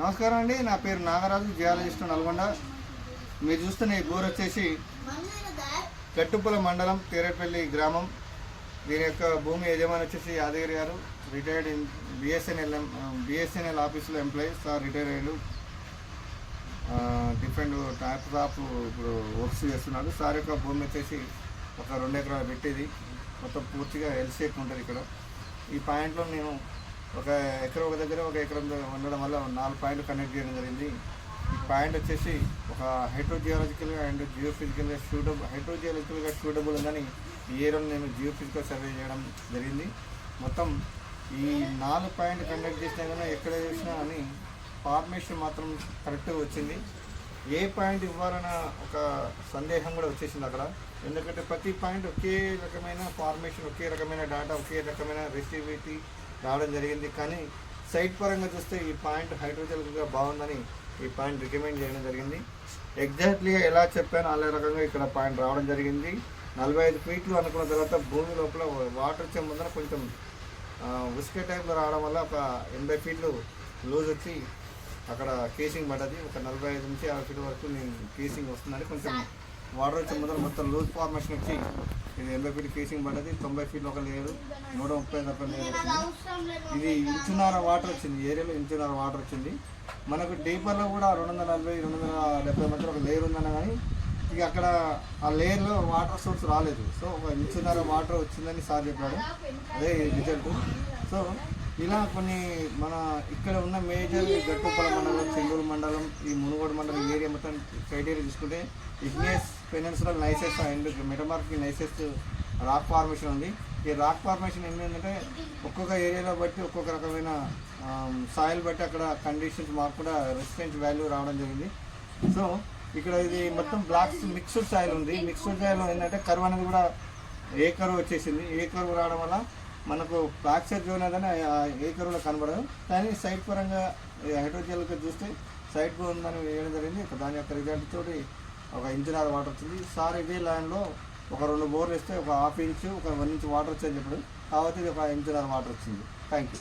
నమస్కారం అండి. నా పేరు నాగరాజు జియాలజిస్ట్ నల్గొండ. మీరు చూస్తున్న ఈ బోర్ వచ్చేసి గట్టుపుల మండలం తేరేపల్లి గ్రామం. దీని యొక్క భూమి యజమాని వచ్చేసి యాదగిరి గారు. రిటైర్డ్ బిఎస్ఎన్ఎల్ బిఎస్ఎన్ఎల్ ఆఫీసులో ఎంప్లాయీ సార్ రిటైర్ అయ్యాడు. డిఫరెంట్ టైప్ ఆఫ్ ఇప్పుడు వర్క్స్ చేస్తున్నాడు సార్ యొక్క భూమి వచ్చేసి ఒక రెండు ఎకరాలు పెట్టేది. మొత్తం పూర్తిగా ఎల్ షేప్ ఉంటుంది ఇక్కడ. ఈ పాయింట్లో నేను ఒక ఎకరం ఒక దగ్గర ఒక ఎకరం ఉండడం వల్ల నాలుగు పాయింట్లు కనెక్ట్ చేయడం జరిగింది. ఈ పాయింట్ వచ్చేసి ఒక హైడ్రోజియాలజికల్గా అండ్ జియోఫిజికల్గా షూటబుల్ హైడ్రోజియాలజికల్గా షూటబుల్ ఉందని ఈ ఏరియాలో నేను జియోఫిజికల్ సర్వే చేయడం జరిగింది. మొత్తం ఈ నాలుగు పాయింట్ కండక్ట్ చేసినా కానీ ఎక్కడ చూసినా అని ఫార్మేషన్ మాత్రం కరెక్ట్గా వచ్చింది. ఏ పాయింట్ ఇవ్వాలన్న ఒక సందేహం కూడా వచ్చేసింది అక్కడ. ఎందుకంటే ప్రతి పాయింట్ ఒకే రకమైన ఫార్మేషన్ ఒకే రకమైన డేటా ఒకే రకమైన రెసివిటీ రావడం జరిగింది. కానీ సైట్ పరంగా చూస్తే ఈ పాయింట్ హైడ్రోజల్గా బాగుందని ఈ పాయింట్ రికమెండ్ చేయడం జరిగింది. ఎగ్జాక్ట్లీగా ఎలా చెప్పానో అలా రకంగా ఇక్కడ పాయింట్ రావడం జరిగింది. నలభై ఐదు ఫీట్లు అనుకున్న తర్వాత భూమి లోపల వాటర్ వచ్చే ముందర కొంచెం ఉసుకే టైంలో రావడం వల్ల ఒక ఎనభై ఫీట్లు లూజ్ వచ్చి అక్కడ కేసింగ్ పడ్డది. ఒక నలభై ఐదు నుంచి యాభై ఫీట్ వరకు నేను కేసింగ్ వస్తుందని కొంచెం వాటర్ వచ్చే ముందర మొత్తం లూజ్ ఫార్మేషన్ వచ్చి ఇది ఎనభై ఫీట్ కేసింగ్ పడ్డది? తొంభై ఫీట్లు ఒక లేదు. నూట ముప్పై తప్ప లేదు. వచ్చింది ఇది ఇంచున్నర వాటర్ వచ్చింది. ఏరియాలో ఇంచున్నర వాటర్ వచ్చింది. మనకు డీపర్లో కూడా రెండు వందల నలభై రెండు వందల డెబ్బై మధ్య ఒక లేయర్ ఉందన్న కానీ ఇక అక్కడ ఆ లేయర్లో వాటర్ సోర్స్ రాలేదు. సో ఒక ఇంచున్నర వాటర్ వచ్చిందని సార్ చెప్పాడు. అదే రిజల్ట్ సో ఇలా కొన్ని మన ఇక్కడ ఉన్న మేజర్ గట్టుపల మండలం చెల్లూరు మండలం ఈ మునుగోడు మండలం ఏరియా మొత్తం క్రైటీరియా తీసుకుంటే igneous peninsular gneisses and metamorphic gneisses rock formation ఉంది. ఈ రాక్ ఫార్మేషన్ ఏంటంటే ఒక్కొక్క ఏరియాలో బట్టి ఒక్కొక్క రకమైన సాయిల్ బట్టి అక్కడ కండిషన్స్ మాకు కూడా రెసిస్టెంట్ వాల్యూ రావడం జరిగింది. సో ఇక్కడ ఇది మొత్తం బ్లాక్స్ మిక్స్డ్ సాయిల్ ఉంది. మిక్స్డ్ సాయిల్ ఏంటంటే కరువు అనేది కూడా ఏ కరువు వచ్చేసింది. ఏ కరువు రావడం వల్ల మనకు ఫ్రాక్చర్ జోన్ ఏదైనా ఏ కరువులో కనబడదు. కానీ సైడ్ పరంగా హైడ్రోజల్గా చూస్తే సైడ్ ఉందని వేయడం జరిగింది. దాని యొక్క రిజల్ట్ తోటి ఒక ఇంచున్నర వాటర్ వచ్చింది. సార్ ఇదే ల్యాండ్లో ఒక రెండు బోర్లు వేస్తే ఒక హాఫ్ ఇంచు ఒక వన్ ఇంచ్ వాటర్ వచ్చేది ఇప్పుడు కాబట్టి ఇది ఒక ఇంచున్నర వాటర్ వచ్చింది. Thank you